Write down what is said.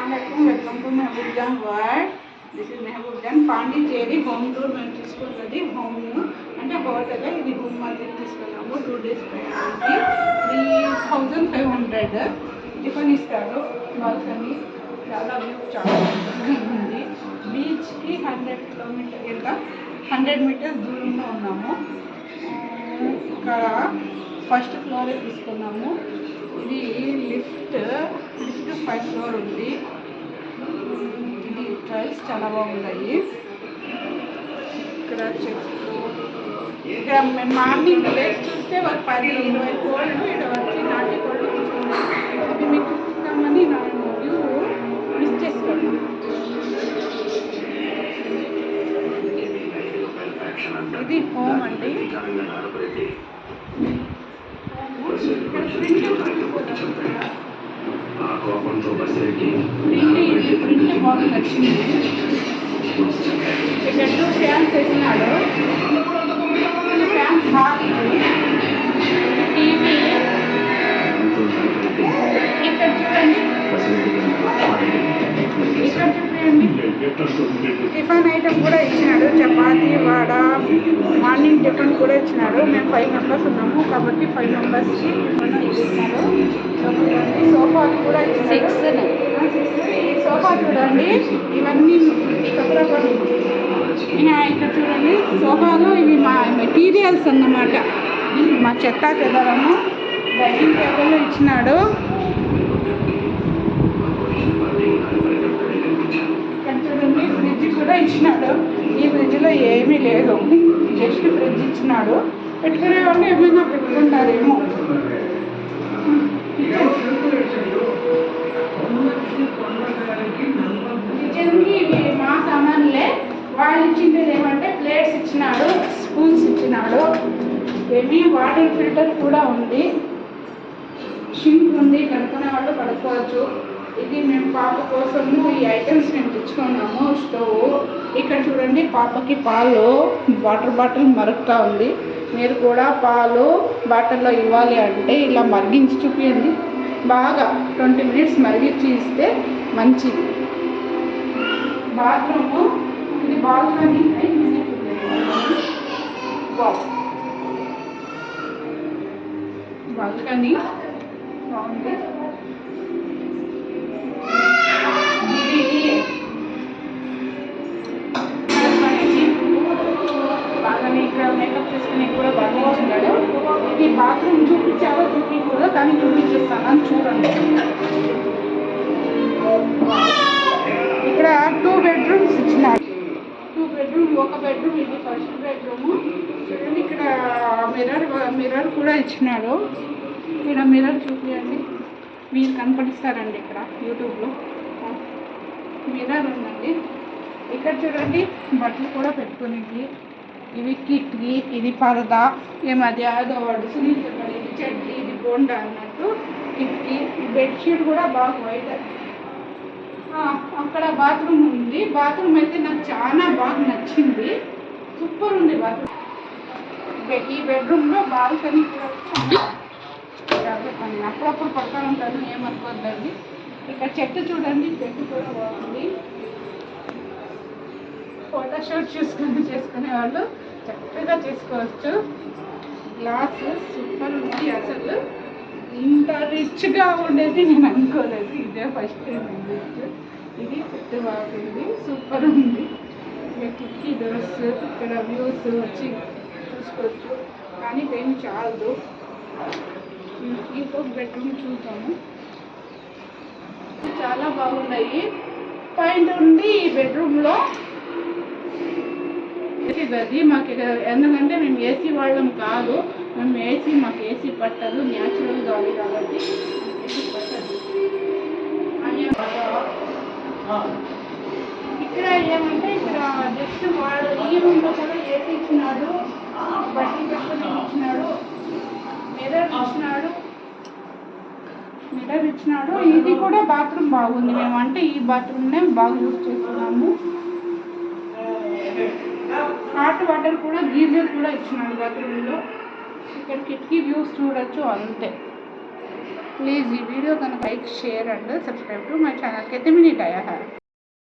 అస్సలం welcome to Mehboob Jaan world this is Mehboob Jaan Pondicherry home tour మేము తీసుకున్నది. Home అంటే hotel ఇది హోమ్ మార్కెట్ తీసుకున్నాము. టూ డేస్ ప్రయాణానికి three thousand five hundred tiffin ఇస్తారు బాల్కనీ చాలా వ్యూ చాలా ఉంది బీచ్కి హండ్రెడ్ కిలోమీటర్ ఎంత హండ్రెడ్ మీటర్స్ దూరంలో ఉన్నాము. ఇక్కడ ఫస్ట్ ఫ్లోరే తీసుకున్నాము. ఇది ఫైవ్ ఫ్లోర్ ఉంది. ఇది టైల్స్ చాలా బాగున్నాయి. ఇక్కడ చెట్లు. ఇక్కడ మేము మార్నింగ్ ప్లేస్ చూస్తే ఒక పది ఇరవై కోళ్ళు ఇక్కడ వచ్చి నాటి కోళ్ళు ఇది మీకు చూస్తామని నా వ్యూ మిస్ చేసుకోండి ఇది హోమ్ అండి. ఇక్కడ ప్రింట్ ప్రింట్ ఇది ప్రింట్ బాగా నచ్చింది ఇక్కడ టూ ఫ్యాన్స్ వేసినాడు ఫ్యాన్స్ హాట్ టీవీ ఇక్కడ ఇక్కడ చూడండి టిఫిన్ ఐటమ్ కూడా ఇచ్చినాడు. చపాతీ వడ మార్నింగ్ టిఫిన్ కూడా ఇచ్చినాడు. మేము ఫైవ్ మెంబర్స్ ఉన్నాము కాబట్టి ఫైవ్ మెంబర్స్కి టిఫిన్ ఇచ్చినాడు సోఫాలు కూడా సిక్స్ ఈ సోఫా చూడండి. ఇవన్నీ ఇక్కడ చూడండి. సోఫాలు ఇవి మా మెటీరియల్స్ అన్నమాట. మా చెత్త చెదరము డైనింగ్ టేబుల్ ఇచ్చినాడు. ఇచ్చినాడు. పెట్టుకునే వాళ్ళు ఏమైనా పెట్టుకుంటారేమో. కిచెన్కి ఇవి మా సామాన్లే. వాళ్ళు ఇచ్చింది ఏమంటే ప్లేట్స్ ఇచ్చినాడు స్పూన్స్ ఇచ్చినాడు. ఏమి వాటర్ ఫిల్టర్ కూడా ఉంది. షింక్ ఉంది కనుక్కునే వాళ్ళు పడుకోవచ్చు. ఇది మేము పాప కోసము ఈ ఐటమ్స్ మేము తెచ్చుకున్నాము. స్టవ్ ఇక్కడ చూడండి పాపకి పాలు వాటర్ బాటిల్ మరుగుతూ ఉంది. మీరు కూడా పాలు బాటిల్లో ఇవ్వాలి అంటే ఇలా మరిగించి చూపించండి బాగా ట్వంటీ మినిట్స్ మరిగించి ఇస్తే మంచిది. బాత్రూము ఇది బాల్కనీ బాల్కనీ బాగుంది. వచ్చేసి మేకప్ కూడా బాగా ఇచ్చినాడు ఇది బాత్రూమ్ చూపించావో? చూపించకూడదు? కానీ చూపించేస్తాను. అని చూడండి. ఇక్కడ టూ బెడ్రూమ్స్ ఇచ్చినాడు టూ బెడ్రూమ్ ఒక బెడ్రూమ్ ఇది ఫస్ట్ బెడ్రూమ్ చూడండి ఇక్కడ మిర్రర్ మిర్రర్ కూడా ఇచ్చినాడు. ఇక్కడ మిర్రర్ చూపించండి మీరు కనపడిస్తారండి ఇక్కడ యూట్యూబ్లో. మిర్రర్ ఉందండి. ఇక్కడ చూడండి బట్టలు కూడా పెట్టుకునేది. ఇది కిట్కి ఇది పరదా ఈ మధ్య అదో వాడు ఇది చెడ్డి ఇది బోండా అన్నట్టు కిట్కి బెడ్షీట్ కూడా బాగా వైట్. అక్కడ బాత్రూమ్ ఉంది. బాత్రూమ్ అయితే నాకు చాలా బాగా నచ్చింది. సూపర్ ఉంది బాత్రూమ్. ఈ బెడ్రూమ్లో బాల్కనీ కూడా జాగ్రత్త అప్పుడప్పుడు పడతా ఉంటాను ఏమనుకోద్దండి. ఇక్కడ చెట్టు చూడండి చెట్టు కూడా బాగుంది. షూట్ చూసుకుని చేసుకునే వాళ్ళు చక్కగా చేసుకోవచ్చు. గ్లాస్ సూపర్ ఉంది అసలు. ఇంత రిచ్గా ఉండేది నేను అనుకోలేదు. ఇదే ఫస్ట్ టైం ఇది పెద్ద బాగుంది సూపర్ ఉంది. ఇక్కడ కిటికీ డోర్స్ ఇక్కడ వ్యూస్ వచ్చి చూసుకోవచ్చు. కానీ పెయిన్ చాలదు. ఇంకొక బెడ్రూమ్ చూద్దాము. చాలా బాగున్నాయి. పైన ఉండి ఈ బెడ్రూమ్లో ఏసీ గది? మాకు ఇక్కడ ఎందుకంటే మేము ఏసీ వాళ్ళం కాదు. మేము ఏసీ మాకు ఏసీ పట్టదు. న్యాచురల్ గాలి కాబట్టి ఏసీ పట్టదు. ఇక్కడ ఏమంటే ఇక్కడ జస్ట్ వాడు ఈ రూమ్లో కూడా ఏసీ ఇచ్చినాడు. బట్టి పెట్టుకుని ఇచ్చినాడు. మిర్రర్ ఇచ్చినాడు. మిర్రర్ ఇచ్చినాడు. ఇది కూడా బాత్రూమ్ బాగుంది. మేము అంటే ఈ బాత్రూమ్నే బాగా యూజ్ చేస్తున్నాము. హాట్ వాటర్ కూడా గీజర్ కూడా ఇచ్చినాడు బాత్రూంలో. ఇక్కడ కిటికీ వ్యూస్ చూడొచ్చు అంతే. ప్లీజ్ ఈ వీడియో కనుక like share and subscribe to my ఛానల్కి అయితే మీ నీట్ అయ్యా